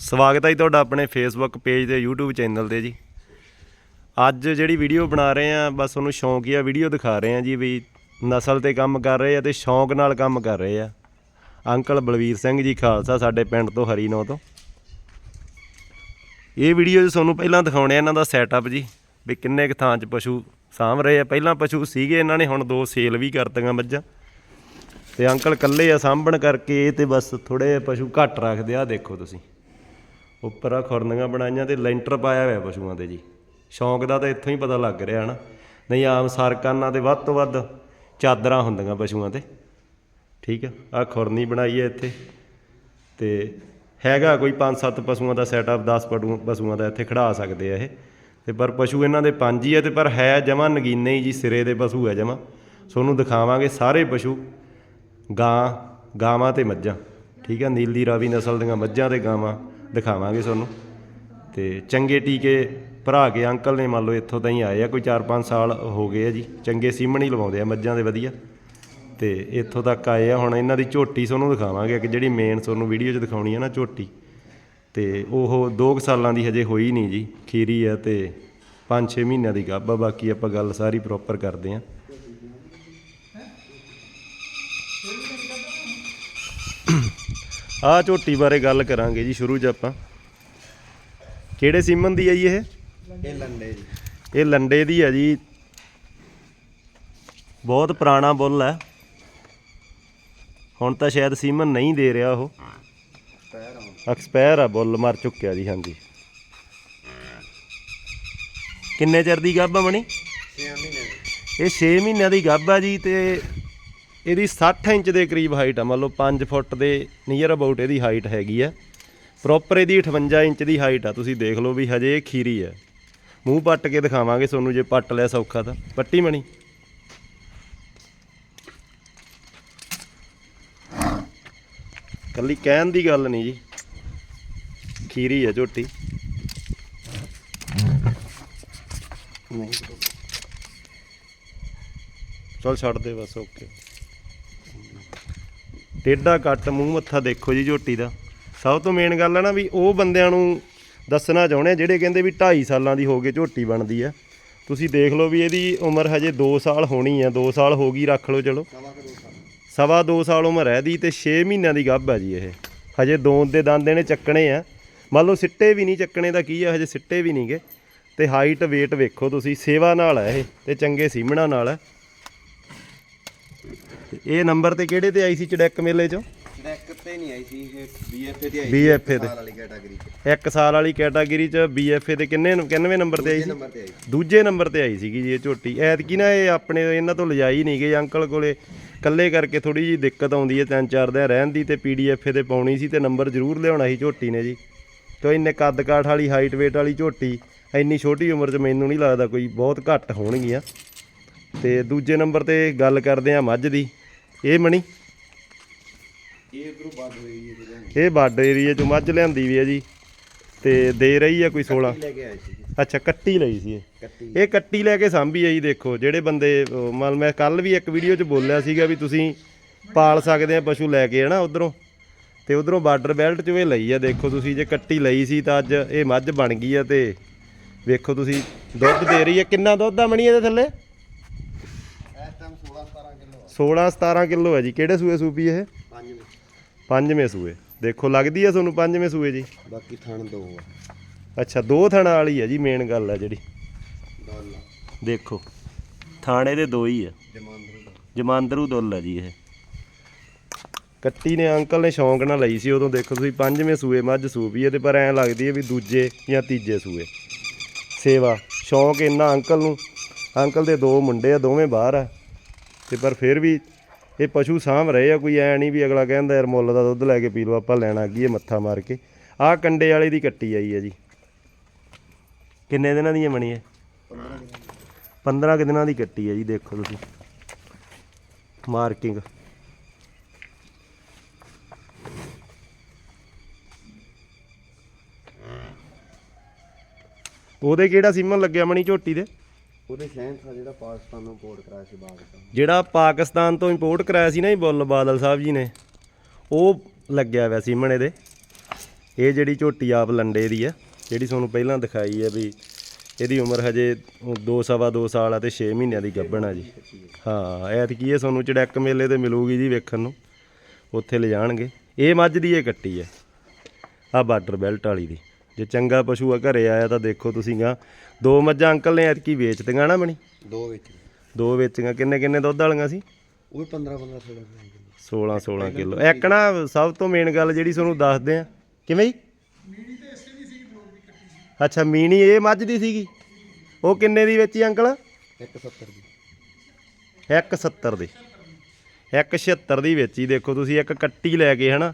ਸਵਾਗਤ ਹੈ ਜੀ ਤੁਹਾਡਾ ਆਪਣੇ ਫੇਸਬੁੱਕ ਪੇਜ ਤੇ YouTube ਚੈਨਲ ਤੇ ਜੀ। ਅੱਜ ਜਿਹੜੀ ਵੀਡੀਓ ਬਣਾ ਰਹੇ ਆ ਬਸ ਤੁਹਾਨੂੰ ਸ਼ੌਂਕੀਆ ਵੀਡੀਓ ਦਿਖਾ ਰਹੇ ਆ ਜੀ ਵੀ ਨਸਲ ਤੇ ਕੰਮ ਕਰ ਰਹੇ ਆ ਤੇ ਸ਼ੌਂਕ ਨਾਲ ਕੰਮ ਕਰ ਰਹੇ ਆ। ਅੰਕਲ ਬਲਵੀਰ ਸਿੰਘ ਜੀ ਖਾਲਸਾ ਸਾਡੇ ਪਿੰਡ ਤੋਂ ਹਰੀਨੋ ਤੋਂ। ਇਹ ਵੀਡੀਓ 'ਚ ਤੁਹਾਨੂੰ ਪਹਿਲਾਂ ਦਿਖਾਉਣੇ ਆ, ਇਹਨਾਂ ਦਾ ਸੈਟਅਪ ਜੀ, ਵੀ ਕਿੰਨੇ ਕੁ ਥਾਂ 'ਚ ਪਸ਼ੂ ਸਾਂਭ ਰਹੇ ਆ। ਪਹਿਲਾਂ ਪਸ਼ੂ ਸੀਗੇ ਇਹਨਾਂ ਨੇ, ਹੁਣ ਦੋ ਸੇਲ ਵੀ ਕਰਤੀਆਂ ਮੱਝਾਂ। ਤੇ ਅੰਕਲ ਇਕੱਲੇ ਆ ਸਾਂਭਣ ਕਰਕੇ ਇਹ ਤੇ ਬਸ ਥੋੜੇ ਪਸ਼ੂ ਘੱਟ ਰੱਖਦੇ ਆ ਦੇਖੋ ਤੁਸੀਂ। ਉੱਪਰ ਆ ਖੁਰਨੀਆਂ ਬਣਾਈਆਂ ਤੇ ਲੈਂਟਰ ਪਾਇਆ ਹੋਇਆ ਪਸ਼ੂਆਂ ਤੇ ਜੀ। ਸ਼ੌਂਕ ਦਾ ਤਾਂ ਇੱਥੋਂ ਹੀ ਪਤਾ ਲੱਗ ਰਿਹਾ ਹਨਾ। ਨਹੀਂ, ਆਮ ਸਰਕਾਨਾਂ ਤੇ ਵੱਧ ਤੋਂ ਵੱਧ ਚਾਦਰਾਂ ਹੁੰਦੀਆਂ ਪਸ਼ੂਆਂ ਤੇ। ਠੀਕ ਆ ਆ ਖੁਰਨੀ ਬਣਾਈ ਹੈ ਇੱਥੇ। ਤੇ ਹੈਗਾ ਕੋਈ 5-7 ਪਸ਼ੂਆਂ ਦਾ ਸੈਟਅਪ 10 ਪਟੂ ਪਸ਼ੂਆਂ ਦਾ ਇੱਥੇ ਖੜਾ ਸਕਦੇ ਆ ਇਹ। ਤੇ ਪਰ ਪਸ਼ੂ ਇਹਨਾਂ ਦੇ ਪੰਜ ਹੀ ਆ ਤੇ ਪਰ ਹੈ ਜਮਾ ਨਗੀਨੇ ਹੀ ਜੀ, ਸਿਰੇ ਦੇ ਪਸ਼ੂ ਹੈ ਜਮਾ। ਤੁਹਾਨੂੰ ਦਿਖਾਵਾਂਗੇ ਸਾਰੇ ਪਸ਼ੂ, ਗਾਂ, ਗਾਵਾਂ ਤੇ ਮੱਝਾਂ। ਠੀਕ ਆ, ਨੀਲੀ ਰਾਵੀ ਨਸਲ ਦੀਆਂ ਮੱਝਾਂ ਤੇ ਗਾਵਾਂ। ਦਿਖਾਵਾਂਗੇ ਤੁਹਾਨੂੰ। ਤੇ ਚੰਗੇ ਟੀਕੇ ਭਰਾ ਕੇ ਅੰਕਲ ਨੇ ਮੰਨ ਲਓ ਇੱਥੋਂ ਤਾਂ ਹੀ ਆਏ ਆ, ਕੋਈ 4-5 ਸਾਲ ਹੋ ਗਏ ਆ ਜੀ। ਚੰਗੇ ਸੀਮਣ ਹੀ ਲਵਾਉਂਦੇ ਆ ਮੱਝਾਂ ਦੇ ਵਧੀਆ। ਤੇ ਇੱਥੋਂ ਤੱਕ ਆਏ ਆ, ਹੁਣ ਇਹਨਾਂ ਦੀ ਝੋਟੀ ਤੁਹਾਨੂੰ ਦਿਖਾਵਾਂਗੇ ਕਿ ਜਿਹੜੀ ਮੇਨ ਤੁਹਾਨੂੰ ਵੀਡੀਓ 'ਚ ਦਿਖਾਉਣੀ ਆ ਨਾ ਝੋਟੀ। ਤੇ ਉਹ 2 ਸਾਲਾਂ ਦੀ ਹਜੇ ਹੋਈ ਨਹੀਂ ਜੀ, ਖੀਰੀ ਆ ਤੇ 5-6 ਮਹੀਨਿਆਂ ਦੀ ਗੱਭ ਆ, ਬਾਕੀ ਆਪਾਂ ਗੱਲ ਸਾਰੀ ਪ੍ਰੋਪਰ ਕਰਦੇ ਆ। ਆ ਝੋਟੀ ਬਾਰੇ ਗੱਲ ਕਰਾਂਗੇ ਜੀ ਸ਼ੁਰੂ 'ਚ ਆਪਾਂ। ਕਿਹੜੇ ਸੀਮਨ ਦੀ ਹੈ ਜੀ ਇਹ? ਇਹ ਲੰਡੇ ਜੀ। ਇਹ ਲੰਡੇ ਦੀ ਹੈ ਜੀ। ਬਹੁਤ ਪੁਰਾਣਾ ਬੁੱਲ ਹੈ ਹੁਣ ਤਾਂ ਸ਼ਾਇਦ ਸੀਮਨ ਨਹੀਂ ਦੇ ਰਿਹਾ ਉਹ। ਐਕਸਪਾਇਰ ਆ ਬੁੱਲ ਮਰ ਚੁੱਕਿਆ ਜੀ ਹਾਂਜੀ। ਕਿੰਨੇ ਚਿਰ ਦੀ ਗੱਭ ਆ ਮਣੀ? 6 ਮਹੀਨੇ ਇਹ 6 ਮਹੀਨਿਆਂ ਦੀ ਗੱਭ ਆ ਜੀ ਤੇ ਇਹਦੀ 60 ਇੰਚ ਦੇ ਕਰੀਬ ਹਾਈਟ ਆ, ਮੰਨ ਲਓ 5 ਫੁੱਟ ਦੇ ਨੀਅਰ ਅਬਾਊਟ ਇਹਦੀ ਹਾਈਟ ਹੈਗੀ ਆ। ਪ੍ਰੋਪਰ ਇਹਦੀ 58 ਇੰਚ ਦੀ ਹਾਈਟ ਆ, ਤੁਸੀਂ ਦੇਖ ਲਓ ਵੀ ਹਜੇ ਇਹ ਖੀਰੀ ਆ। ਮੂੰਹ ਪੱਟ ਕੇ ਦਿਖਾਵਾਂਗੇ ਤੁਹਾਨੂੰ ਜੇ ਪੱਟ ਲਿਆ ਸੌਖਾ ਤਾਂ। ਪੱਟੀ ਮਣੀ। ਕੱਲੀ ਕਹਿਣ ਦੀ ਗੱਲ ਨਹੀਂ ਜੀ। ਖੀਰੀ ਆ ਝੋਟੀ। ਨਹੀਂ। ਚਲ ਛੱਡ ਦੇ ਬਸ ਓਕੇ ਟੇਡਾ ਕੱਟ ਮੂੰਹ ਮੱਥਾ ਦੇਖੋ ਜੀ ਝੋਟੀ ਦਾ। ਸਭ ਤੋਂ ਮੇਨ ਗੱਲ ਹੈ ਨਾ ਵੀ ਉਹ ਬੰਦਿਆਂ ਨੂੰ ਦੱਸਣਾ ਚਾਹੁੰਦੇ ਆ ਜਿਹੜੇ ਕਹਿੰਦੇ ਵੀ 2.5 ਸਾਲਾਂ ਦੀ ਹੋ ਕੇ ਝੋਟੀ ਬਣਦੀ ਆ। ਤੁਸੀਂ ਦੇਖ ਲਓ ਵੀ ਇਹਦੀ ਉਮਰ ਹਜੇ 2 ਸਾਲ ਹੋਣੀ ਆ 2 ਸਾਲ ਹੋ ਗਈ ਰੱਖ ਲਓ ਚਲੋ। ਸਵਾ ਕੇ ਦੋ ਸਾਲ। ਸਵਾ 2 ਸਾਲ ਉਮਰ ਹੈ ਦੀ ਤੇ 6 ਮਹੀਨਿਆਂ ਦੀ ਗੱਭ ਆ ਜੀ ਇਹ। ਹਜੇ ਦੋਂਦ ਦੇ ਦੰਦ ਇਹਨੇ ਚੱਕਣੇ ਆ। ਮੰਨ ਲਓ ਸਿੱਟੇ ਵੀ ਨਹੀਂ ਚੱਕਣੇ ਦਾ ਕੀ ਆ ਹਜੇ ਸਿੱਟੇ ਵੀ ਨਹੀਂਗੇ ਤੇ ਹਾਈਟ weight ਵੇਖੋ ਤੁਸੀਂ ਸੇਵਾ ਨਾਲ ਹੈ ਇਹ ਤੇ ਚੰਗੇ ਸੀਮਣਾ ਨਾਲ ਹੈ ਇਹ ਨੰਬਰ ਤੇ ਕਿਹੜੇ ਤੇ ਆਈ ਸੀ ਚੜੈਕ ਮੇਲੇ ਚੋਂ? ਡੈਕ ਤੇ ਨਹੀਂ ਆਈ ਸੀ ਇਹ ਬੀਐਫਏ ਦੀ ਆਈ BFA ਤੇ। ਸਾਲ ਵਾਲੀ ਕੈਟਾਗਰੀ ਚ। ਇੱਕ ਸਾਲ ਵਾਲੀ ਕੈਟਾਗਰੀ ਚ BFA ਤੇ ਕਿੰਨੇ ਕਿੰਨਵੇਂ ਨੰਬਰ ਤੇ ਆਈ ਇਹ ਸੀ? ਨੰਬਰ ਤੇ ਆਈ ਦੂਜੇ ਨੰਬਰ ਤੇ ਆਈ ਸੀਗੀ ਜੀ ਇਹ ਝੋਟੀ। ਐਤਕੀ ਨਾ ਇਹ ਆਪਣੇ ਇਹਨਾਂ ਤੋਂ ਲਿਜਾਈ ਨਹੀਂ ਗਈ ਅੰਕਲ ਕੋਲੇ। ਕੱਲੇ ਕਰਕੇ ਥੋੜੀ ਜੀ ਦਿੱਕਤ ਆਉਂਦੀ ਹੈ ਤਿੰਨ ਚਾਰ ਦਿਨ ਰਹਿਣ ਦੀ ਤੇ ਪੀਡੀਐਫ ਤੇ ਪਾਉਣੀ ਸੀ ਤੇ ਨੰਬਰ ਜ਼ਰੂਰ ਲਿਆਉਣਾ ਸੀ ਝੋਟੀ ਨੇ ਜੀ। ਕਿਉਂ ਇੰਨੇ ਕੱਦ ਕਾਠ ਵਾਲੀ ਹਾਈਟ weight ਵਾਲੀ ਝੋਟੀ ਇੰਨੀ ਛੋਟੀ ਉਮਰ 'ਚ ਮੈਨੂੰ ਨਹੀਂ ਲੱਗਦਾ ਕੋਈ ਬਹੁਤ ਘੱਟ ਹੋਣਗੀਆਂ। ਤੇ ਦੂਜੇ ਨੰਬਰ ਤੇ ਗੱਲ ਕਰਦੇ ਆ ਮੱਝ ਦੀ। ਇਹ ਮਣੀ? ਇਹ ਇਧਰੋਂ ਬਾਦ ਹੋਈ ਹੈ ਜਿਹਦੇ ਇਹ ਬਾਰਡਰ ਏਰੀਆ 'ਚੋਂ ਮੱਝ ਲਿਆਂਦੀ ਵੀ ਹੈ ਜੀ। ਤੇ ਦੇ ਰਹੀ ਆ ਕੋਈ 16 ਲੈ ਕੇ ਆਏ ਸੀ ਅੱਛਾ ਕੱਟੀ ਲਈ ਸੀ ਇਹ। ਕੱਟੀ। ਇਹ ਕੱਟੀ ਲੈ ਕੇ ਸਾਂਭੀ ਆ ਜੀ ਦੇਖੋ ਜਿਹੜੇ ਬੰਦੇ ਅਹ, ਮੰਨ ਮੈਂ ਕੱਲ ਵੀ ਇੱਕ ਵੀਡੀਓ 'ਚ ਬੋਲਿਆ ਸੀਗਾ ਵੀ ਤੁਸੀਂ ਪਾਲ ਸਕਦੇ ਆ ਪਸ਼ੂ ਲੈ ਕੇ ਹਨਾ ਉਧਰੋਂ। ਤੇ ਉਧਰੋਂ ਬਾਰਡਰ ਬੈਲਟ 'ਚ ਇਹ ਲਈ ਆ ਦੇਖੋ ਤੁਸੀਂ ਜੇ ਕੱਟੀ ਲਈ ਸੀ ਤਾਂ ਅੱਜ ਇਹ ਮੱਝ ਬਣ ਗਈ ਆ ਤੇ ਵੇਖੋ ਤੁਸੀਂ ਦੁੱਧ ਦੇ ਰਹੀ ਆ ਕਿੰਨਾ ਦੁੱਧ ਆ ਮਣੀ ਇਹਦੇ ਥੱਲੇ ਇਸ ਟਾਈਮ 16 17 ਕਿਲੋ 16 17 ਕਿਲੋ ਹੈ ਜੀ। ਕਿਹੜੇ ਸੂਏ ਸੂਪੀ ਇਹ? ਪੰਜ ਵਿੱਚ ਪੰਜਵੇਂ ਸੂਏ। ਦੇਖੋ ਲੱਗਦੀ ਆ ਤੁਹਾਨੂੰ ਪੰਜਵੇਂ ਸੂਏ ਜੀ? ਬਾਕੀ ਥਣ ਦੋ ਆ। ਅੱਛਾ ਦੋ ਥਣਾ ਵਾਲੀ ਆ ਜੀ ਮੇਨ ਗੱਲ ਆ ਜਿਹੜੀ। ਦੇਖੋ ਥਾਣੇ ਦੇ ਦੋ ਹੀ ਆ। ਜਮਾਂਦਰੂ ਜਮਾਂਦਰੂ ਦੁੱਲ ਆ ਜੀ ਇਹ। ਕੱਟੀ ਨੇ ਅੰਕਲ ਨੇ ਸ਼ੌਂਕ ਨਾਲ ਲਈ ਸੀ ਉਦੋਂ ਦੇਖੋ ਤੁਸੀਂ ਪੰਜਵੇਂ ਸੂਏ ਮੱਝ ਸੂਪੀ ਹੈ ਤੇ ਪਰ ਐਂ ਲੱਗਦੀ ਹੈ ਵੀ ਦੂਜੇ ਜਾਂ ਤੀਜੇ ਸੂਏ। ਸੇਵਾ ਸ਼ੌਂਕ ਇੰਨਾ ਅੰਕਲ ਨੂੰ। ਅੰਕਲ ਦੇ ਦੋ ਮੁੰਡੇ ਆ ਦੋਵੇਂ ਬਾਹਰ ਆ। ਤੇ ਪਰ ਫਿਰ ਵੀ ਇਹ ਪਸ਼ੂ ਸਾਂਭ ਰਹੇ ਆ, ਕੋਈ ਐ ਨਹੀਂ ਵੀ ਅਗਲਾ ਕਹਿੰਦਾ, ਯਾਰ ਮੁੱਲ ਦਾ ਦੁੱਧ ਲੈ ਕੇ ਪੀ ਲਓ, ਆਪਾਂ ਲੈਣਾ ਕੀ ਹੈ ਮੱਥਾ ਮਾਰ ਕੇ? ਆਹ ਕੰਡੇ ਵਾਲੇ ਦੀ ਕੱਟੀ ਆਈ ਹੈ ਜੀ। ਕਿੰਨੇ ਦਿਨਾਂ ਦੀ ਹੈ ਬਣੀ ਹੈ? 15 ਕੁ ਦਿਨਾਂ ਦੀ ਕੱਟੀ ਹੈ ਜੀ, ਦੇਖੋ ਤੁਸੀਂ। ਮਾਰਕਿੰਗ। ਉਹਦੇ ਕਿਹੜਾ ਸੀਮਨ ਲੱਗਿਆ ਮਣੀ ਝੋਟੀ ਦੇ? ਉਹਦੇ ਜਿਹੜਾ ਪਾਕਿਸਤਾਨ ਨੂੰ ਕਰਾਇਆ ਸੀ ਤੋਂ ਜਿਹੜਾ ਪਾਕਿਸਤਾਨ ਤੋਂ ਇੰਪੋਰਟ ਕਰਾਇਆ ਸੀ ਨਾ ਜੀ ਬੁੱਲ ਬਾਦਲ ਸਾਹਿਬ ਜੀ ਨੇ ਉਹ ਲੱਗਿਆ ਹੋਇਆ ਸੀਮਨ ਇਹਦੇ ਇਹ ਜਿਹੜੀ ਝੋਟੀ ਆਪ ਲੰਡੇ ਦੀ ਆ ਜਿਹੜੀ ਤੁਹਾਨੂੰ ਪਹਿਲਾਂ ਦਿਖਾਈ ਹੈ ਵੀ ਇਹਦੀ ਉਮਰ ਹਜੇ 2 ਸਵਾ 2 ਸਾਲ ਆ ਤੇ 6 ਮਹੀਨਿਆਂ ਦੀ ਗੱਭਣ ਆ ਜੀ। ਹਾਂ ਐਤਕੀ ਇਹ ਤੁਹਾਨੂੰ ਚੜੈਕ ਮੇਲੇ ਤੇ ਮਿਲੂਗੀ ਜੀ ਵੇਖਣ ਨੂੰ। ਉੱਥੇ ਲੈ ਜਾਣਗੇ ਇਹ ਮੱਝ ਦੀ ਇਹ ਕੱਟੀ ਹੈ ਆ ਬਾਰਡਰ ਬੈਲਟ ਵਾਲੀ ਦੀ। ਜੇ ਚੰਗਾ ਪਸ਼ੂ ਆ ਘਰੇ ਆਇਆ ਤਾਂ ਦੇਖੋ ਤੁਸੀਂ ਗਾ ਦੋ ਮੱਝਾਂ ਅੰਕਲ ਨੇ ਐਤਕੀ ਵੇਚਤੀਆਂ ਨਾ ਬਣੀ? ਦੋ ਵਿੱਚ ਦੋ ਵੇਚੀਆਂ ਕਿੰਨੇ ਕਿੰਨੇ ਦੁੱਧ ਵਾਲੀਆਂ ਸੀ? ਉਹ ਵੀ 15 15 16 ਕਿਲੋ 16 16 ਕਿਲੋ। ਇੱਕ ਨਾ ਸਭ ਤੋਂ ਮੇਨ ਗੱਲ ਜਿਹੜੀ ਤੁਹਾਨੂੰ ਦੱਸਦੇ ਆ। ਕਿਵੇਂ ਜੀ? ਅੱਛਾ ਮੀਣੀ ਇਹ ਮੱਝ ਦੀ ਸੀਗੀ? ਉਹ ਕਿੰਨੇ ਦੀ ਵੇਚੀ ਅੰਕਲ? 170 ਦੀ। 170 ਦੀ। 176 ਦੀ ਵੇਚੀ। ਦੇਖੋ ਤੁਸੀਂ ਇੱਕ ਕੱਟੀ ਲੈ ਕੇ ਹਨਾ।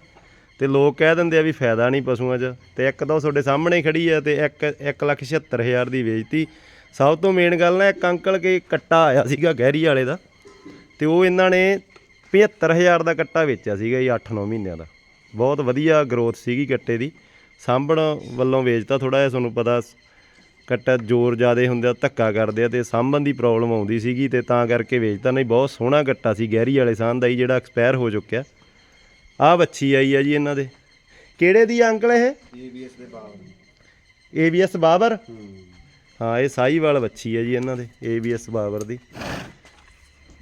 ਤੇ ਲੋਕ ਕਹਿ ਦਿੰਦੇ ਆ ਵੀ ਫਾਇਦਾ ਨਹੀਂ ਪਸ਼ੂਆਂ 'ਚ। ਤੇ ਇੱਕ ਤਾਂ ਉਹ ਤੁਹਾਡੇ ਸਾਹਮਣੇ ਖੜੀ ਆ ਤੇ ਇੱਕ 176000 ਦੀ ਵੇਚਤੀ। ਸਭ ਤੋਂ ਮੇਨ ਗੱਲ ਨਾ ਇੱਕ ਅੰਕਲ ਕੇ ਕੱਟਾ ਆਇਆ ਸੀਗਾ ਗਹਿਰੀ ਵਾਲੇ ਦਾ ਤੇ ਉਹ ਇਹਨਾਂ ਨੇ 75000 ਦਾ ਕੱਟਾ ਵੇਚਿਆ ਸੀਗਾ ਜੀ 8-9 ਮਹੀਨਿਆਂ ਦਾ। ਬਹੁਤ ਵਧੀਆ ਗਰੋਥ ਸੀਗੀ ਕੱਟੇ ਦੀ। ਸਾਂਭਣ ਵੱਲੋਂ ਵੇਚਤਾ ਥੋੜਾ ਜਿਹਾ, ਤੁਹਾਨੂੰ ਪਤਾ ਕੱਟਾ ਜ਼ੋਰ ਜ਼ਿਆਦੇ ਹੁੰਦਾ ਧੱਕਾ ਕਰਦੇ ਆ ਤੇ ਸਾਂਭਣ ਦੀ ਪ੍ਰੋਬਲਮ ਆਉਂਦੀ ਸੀਗੀ ਤੇ ਤਾਂ ਕਰਕੇ ਵੇਚਤਾ। ਨਹੀਂ, ਬਹੁਤ ਸੋਹਣਾ ਕੱਟਾ ਸੀ ਗਹਿਰੀ ਵਾਲੇ ਸਾਂਝ ਦਾ ਹੀ ਜਿਹੜਾ ਐਕਸਪਾਇਰ ਹੋ ਚੁੱਕਿਆ। ਆਹ ਵੱਛੀ ਆਈ ਆ ਜੀ ਇਹਨਾਂ ਦੇ। ਕਿਹੜੇ ਦੀ ਆ ਅੰਕਲ ਇਹ? ਏਬੀਐਸ ਦੇ ਬਾਅਦ ABS ਬਾਬਰ? ਹੂੰ। ਇਹ ਸਾਈਵਾਲ ਵੱਛੀ ਹੈ ਜੀ ਇਹਨਾਂ ਦੇ ABS ਬਾਬਰ ਦੀ।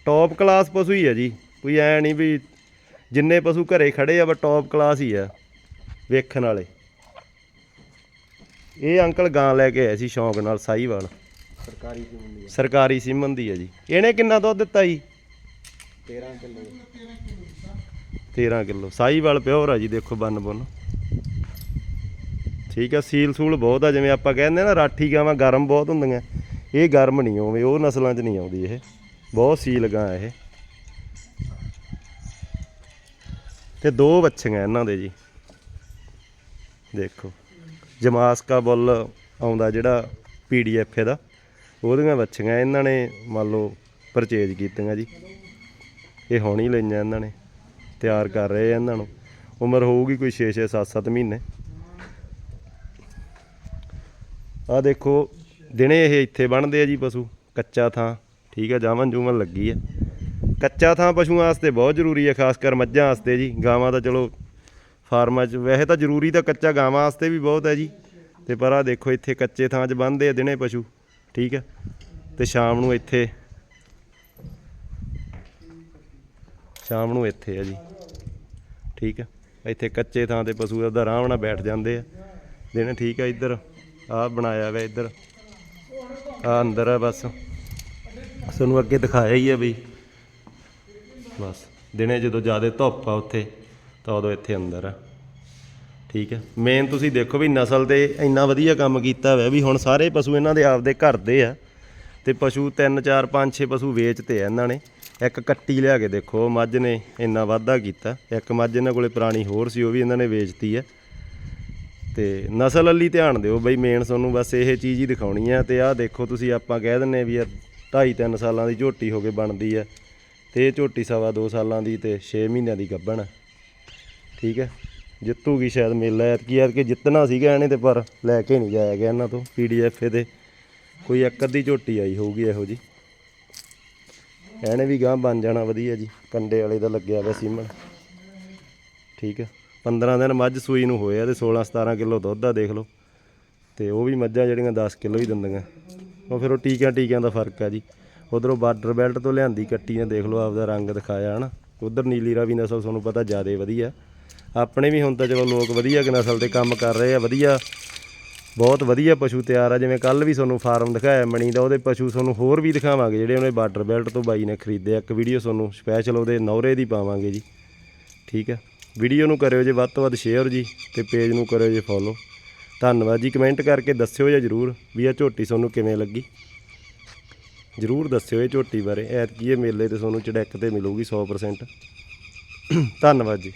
ਟੌਪ ਕਲਾਸ ਪਸ਼ੂ ਹੀ ਹੈ ਜੀ। ਕੋਈ ਐ ਨਹੀਂ ਵੀ ਜਿੰਨੇ ਪਸ਼ੂ ਘਰੇ ਖੜੇ ਆ ਬਸ ਟੌਪ ਕਲਾਸ ਹੀ ਆ ਵੇਖਣ ਵਾਲੇ। ਇਹ ਅੰਕਲ ਗਾਂ ਲੈ ਕੇ ਆਏ ਸੀ ਸ਼ੌਂਕ ਨਾਲ ਸਾਈਵਾਲ ਸਰਕਾਰੀ ਦੀ ਸਰਕਾਰੀ ਸਿਮਨ ਦੀ ਹੈ ਜੀ। ਇਹਨੇ ਕਿੰਨਾ ਦੁੱਧ ਦਿੱਤਾ ਜੀ? 13 ਕਿਲੋ। 13 ਕਿਲੋ। ਸਾਈਵਾਲ ਪਿਓਰ ਆ ਜੀ, ਦੇਖੋ ਬੰਨ ਬੁੰਨ। ਠੀਕ ਆ, ਸੀਲ ਸੂਲ ਬਹੁਤ ਆ, ਜਿਵੇਂ ਆਪਾਂ ਕਹਿੰਦੇ ਆ ਨਾ, ਰਾਠੀ ਗਾਵਾਂ ਗਰਮ ਬਹੁਤ ਹੁੰਦੀਆਂ। ਇਹ ਗਰਮ ਨਹੀਂ ਉਵੇਂ ਉਹ ਨਸਲਾਂ 'ਚ ਨਹੀਂ ਆਉਂਦੀ ਇਹ। ਬਹੁਤ ਸੀਲ ਗਾਂ ਇਹ। ਤੇ ਦੋ ਬੱਚੀਆਂ ਇਹਨਾਂ ਦੇ ਜੀ। ਦੇਖੋ, ਜਮਾਸਕਾ ਬੁੱਲ ਆਉਂਦਾ ਜਿਹੜਾ ਪੀਡੀਐਫ ਇਹਦਾ ਉਹਦੀਆਂ ਬੱਚੀਆਂ ਇਹਨਾਂ ਨੇ ਮੰਨ ਲਓ ਪਰਚੇਜ ਕੀਤੀਆਂ ਜੀ। ਇਹ ਹੁਣ ਹੀ ਲਈਆਂ ਇਹਨਾਂ ਨੇ। ਤਿਆਰ ਕਰ ਰਹੇ ਆ ਇਹਨਾਂ ਨੂੰ। ਉਮਰ ਹੋਊਗੀ ਕੋਈ 6 6 7 7 ਮਹੀਨੇ। ਆ ਦੇਖੋ, ਦਿਨੇ ਇਹ ਇੱਥੇ ਬਣਦੇ ਆ ਜੀ ਪਸ਼ੂ, ਕੱਚਾ ਥਾਂ। ਠੀਕ ਆ ਜਾਮਨ ਜੂਮਨ ਲੱਗੀ ਆ। ਕੱਚਾ ਥਾਂ ਪਸ਼ੂਆਂ ਵਾਸਤੇ ਬਹੁਤ ਜ਼ਰੂਰੀ ਹੈ ਖਾਸ ਕਰ ਮੱਝਾਂ ਵਾਸਤੇ ਜੀ। ਗਾਵਾਂ ਤਾਂ ਚਲੋ, ਫਾਰਮਾਂ 'ਚ ਵੈਸੇ ਤਾਂ ਜ਼ਰੂਰੀ ਤਾਂ ਕੱਚਾ ਗਾਵਾਂ ਵਾਸਤੇ ਵੀ ਬਹੁਤ ਹੈ ਜੀ। ਤੇ ਪਰ ਆ ਦੇਖੋ, ਇੱਥੇ ਕੱਚੇ ਥਾਂ 'ਚ ਬੰਨਦੇ ਆ ਦਿਨੇ ਪਸ਼ੂ। ਠੀਕ ਆ, ਤੇ ਸ਼ਾਮ ਨੂੰ ਇੱਥੇ ਸ਼ਾਮ ਨੂੰ ਇੱਥੇ ਆ ਜੀ। ਠੀਕ ਹੈ। ਇੱਥੇ ਕੱਚੇ ਥਾਂ ਤੇ ਪਸ਼ੂ ਉਹਦਾ ਆਰਾਮ ਨਾਲ ਬੈਠ ਜਾਂਦੇ ਆ। ਦਿਨ ਠੀਕ ਆ ਇੱਧਰ। ਆ ਬਣਾਇਆ ਵਾ ਇੱਧਰ। ਆ ਅੰਦਰ ਆ ਬਸ। ਤੁਹਾਨੂੰ ਅੱਗੇ ਦਿਖਾਇਆ ਹੀ ਆ ਬਈ। ਬਸ। ਦਿਨੇ ਜਦੋਂ ਜ਼ਿਆਦਾ ਧੁੱਪ ਆ ਉੱਥੇ, ਤਾਂ ਉਦੋਂ ਇੱਥੇ ਅੰਦਰ ਆ। ਠੀਕ ਹੈ। ਮੇਨ ਤੁਸੀਂ ਦੇਖੋ ਵੀ ਨਸਲ ਤੇ ਇੰਨਾ ਵਧੀਆ ਕੰਮ ਕੀਤਾ ਹੋਇਆ ਵੀ ਹੁਣ ਸਾਰੇ ਪਸ਼ੂ ਇਹਨਾਂ ਦੇ ਆਪਦੇ ਘਰ ਦੇ ਆ। ਤੇ ਪਸ਼ੂ 3 4 5 6 ਪਸ਼ੂ ਵੇਚਤੇ ਆ ਇਹਨਾਂ ਨੇ। ਇੱਕ ਕੱਟੀ ਲਿਆ ਕੇ ਦੇਖੋ ਮੱਝ ਨੇ ਇੰਨਾ ਵਾਧਾ ਕੀਤਾ। ਇੱਕ ਮੱਝ ਇਹਨਾਂ ਕੋਲੇ ਪੁਰਾਣੀ ਹੋਰ ਸੀ, ਉਹ ਵੀ ਇਹਨਾਂ ਨੇ ਵੇਚਤੀ ਆ। ਤੇ ਨਸਲ ਵੱਲੀ ਧਿਆਨ ਦਿਓ ਬਈ ਮੇਨ ਤੁਹਾਨੂੰ ਬਸ ਇਹ ਚੀਜ਼ ਹੀ ਦਿਖਾਉਣੀ ਆ। ਤੇ ਆਹ ਦੇਖੋ ਤੁਸੀਂ, ਆਪਾਂ ਕਹਿ ਦਿੰਨੇ ਵੀ ਯਾਰ 2.5 3 ਸਾਲਾਂ ਦੀ ਝੋਟੀ ਹੋ ਕੇ ਬਣਦੀ ਆ। ਤੇ ਇਹ ਝੋਟੀ ਸਵਾ 2 ਸਾਲਾਂ ਦੀ ਤੇ 6 ਮਹੀਨਿਆਂ ਦੀ ਗੱਭਣ ਠੀਕ ਹੈ ਜਿੱਤੂਗੀ ਸ਼ਾਇਦ ਮੇਲਾ, ਐਤਕੀ ਐਤਕੀ ਜਿੱਤਣਾ ਸੀਗਾ ਇਹਨੇ ਤੇ, ਪਰ ਲੈ ਕੇ ਨਹੀਂ ਜਾਇਆ ਗਿਆ ਇਹਨਾਂ ਤੋਂ। ਪੀਡੀਐਫ 'ਤੇ ਕੋਈ ਇੱਕ ਅੱਧੀ ਝੋਟੀ ਆਈ ਹੋਊਗੀ ਇਹੋ ਜੀ ਇਹਨੇ ਵੀ ਗਾਂ ਬਣ ਜਾਣਾ ਵਧੀਆ ਜੀ। ਕੰਡੇ ਵਾਲੇ ਦਾ ਲੱਗਿਆ ਵਾ ਸੀਮਨ ਠੀਕ ਹੈ 15 ਦਿਨ ਮੱਝ ਸੂਈ ਨੂੰ ਹੋਇਆ ਆ ਤੇ 16 17 ਕਿਲੋ ਦੁੱਧ ਆ, ਦੇਖ ਲਓ। ਤੇ ਉਹ ਵੀ ਮੱਝਾਂ ਜਿਹੜੀਆਂ 10 ਕਿਲੋ ਹੀ ਦਿੰਦੀਆਂ। ਉਹ ਫਿਰ ਉਹ ਟੀਕਿਆਂ ਟੀਕਿਆਂ ਦਾ ਫ਼ਰਕ ਆ ਜੀ। ਉਧਰੋਂ ਬਾਰਡਰ ਬੈਲਟ ਤੋਂ ਲਿਆਂਦੀ ਕੱਟੀ ਨੇ ਦੇਖ ਲਓ ਆਪਦਾ ਰੰਗ ਦਿਖਾਇਆ, ਹਨਾ। ਉਧਰ ਨੀਲੀ ਰਾਵੀ ਨਸਲ ਤੁਹਾਨੂੰ ਪਤਾ ਜ਼ਿਆਦਾ ਵਧੀਆ। ਆਪਣੇ ਵੀ ਹੁਣ ਤਾਂ ਚਲੋ ਲੋਕ ਵਧੀਆ ਕੁ ਨਸਲ ਤੇ ਕੰਮ ਕਰ ਰਹੇ ਆ, ਵਧੀਆ ਬਹੁਤ ਵਧੀਆ ਪਸ਼ੂ ਤਿਆਰ ਆ, ਜਿਵੇਂ ਕੱਲ ਵੀ ਤੁਹਾਨੂੰ ਫਾਰਮ ਦਿਖਾਇਆ ਮਣੀ ਦਾ, ਉਹਦੇ ਪਸ਼ੂ ਤੁਹਾਨੂੰ ਹੋਰ ਵੀ ਦਿਖਾਵਾਂਗੇ, ਜਿਹੜੇ ਉਹਨੇ ਬਾਰਡਰ ਬੈਲਟ ਤੋਂ ਬਾਈ ਨੇ ਖਰੀਦੇ ਆ। ਇੱਕ ਵੀਡੀਓ ਤੁਹਾਨੂੰ ਸਪੈਸ਼ਲ ਉਹਦੇ ਨੌਰੇ ਦੀ ਪਾਵਾਂਗੇ ਜੀ। ਠੀਕ ਹੈ ਵੀਡੀਓ ਨੂੰ ਕਰਿਓ ਜੇ ਵੱਧ ਤੋਂ ਵੱਧ ਸ਼ੇਅਰ ਜੀ, ਤੇ ਪੇਜ ਨੂੰ ਕਰਿਓ ਜੇ ਫੋਲੋ ਧੰਨਵਾਦ ਜੀ। ਕਮੈਂਟ ਕਰਕੇ ਦੱਸਿਓ ਜੇ ਜਰੂਰ ਵੀ ਇਹ ਝੋਟੀ ਤੁਹਾਨੂੰ ਕਿਵੇਂ ਲੱਗੀ। ਜਰੂਰ ਦੱਸਿਓ ਇਹ ਝੋਟੀ ਬਾਰੇ। ਐਤਕੀ ਇਹ ਮੇਲੇ ਤੇ ਤੁਹਾਨੂੰ ਚੜੈਕ ਤੇ ਮਿਲੂਗੀ 100% ਧੰਨਵਾਦ ਜੀ।